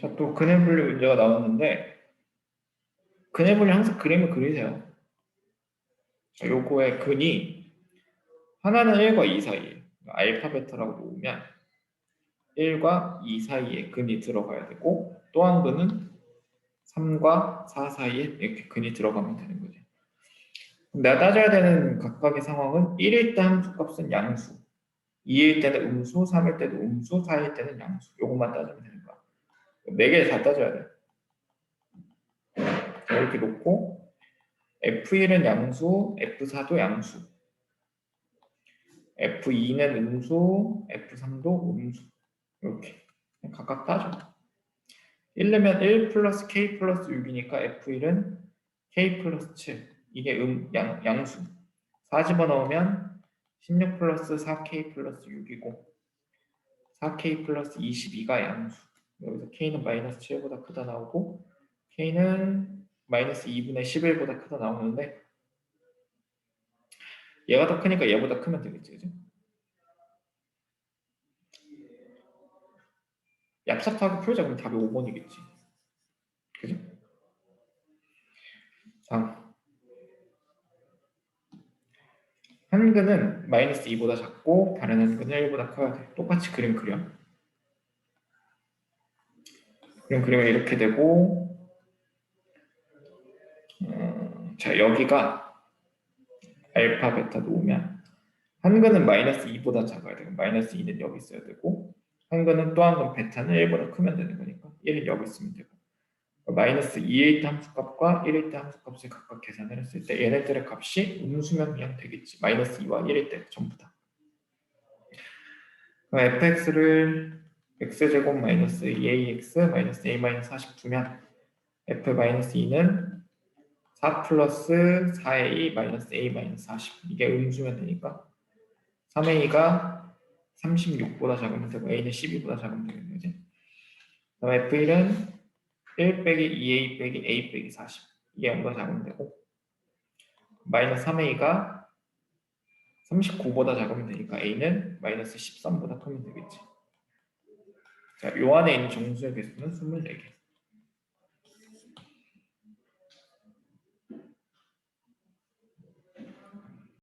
자, 또 그림 분리 문제가 나왔는데 그림 분리 항상 그림을 그리세요. 자, 요거의 근이 하나는 1과 2 사이에 그러니까 알파벳이라고 놓으면 1과 2 사이에 근이 들어가야 되고 또 한 근은 3과 4 사이에 이렇게 근이 들어가면 되는 거죠. 내가 따져야 되는 각각의 상황은 1일 때 함수값은 양수, 2일 때는 음수, 3일 때는 음수, 4일 때는 양수. 요것만 따지면 되는 거죠. 4개를 다 따져야 돼. 이렇게 놓고 F1은 양수, F4도 양수. F2는 음수, F3도 음수. 이렇게 각각 따져. 1면 1 플러스 K 플러스 6이니까 F1은 K 플러스 7. 이게 음, 양, 양수. 4 집어넣으면 16 플러스 4K 플러스 6이고 4K 플러스 22가 양수. 여기서 K는 마이너스 7보다 크다 나오고 K는 마이너스 2분의 11보다 크다 나오는데 얘가 더 크니까 얘보다 크면 되겠지, 그죠? 얍삽하게 풀자 그럼 답이 5번이겠지. 그죠? 다음. 한 근은 마이너스 2보다 작고 다른 한 근은 1보다 커야 돼. 똑같이 그림 그려. 그림 그리면 이렇게 되고 음, 자 여기가 알파 베타 놓으면 한 근은 마이너스 2보다 작아야 되고 마이너스 2는 여기 있어야 되고 한 근은 또 한 근 베타는 1보다 크면 되는 거니까 1은 여기 있으면 되고. 마이너스 2일 때 함수값과 1일 때 함수값을 각각 계산을 했을 때 얘네들의 값이 음수면 그냥 되겠지. 마이너스 2와 1일 때 전부 다. 그럼 fx를 x제곱 마이너스 2ax 마이너스 a 마이너스 40 두면 f 마이너스 2는 4 플러스 4a 마이너스 a 마이너스 40 이게 음수면 되니까 3a가 36보다 작으면 되고 a는 12보다 작으면 되겠네 그지? 그다음 f1은 1 빼기 2a 빼기 a 빼기 40 이게 0보다 작으면 되고 마이너스 3a가 39보다 작으면 되니까 a는 마이너스 13보다 크면 되겠지 자, 요 안에 있는 정수의 개수는 24개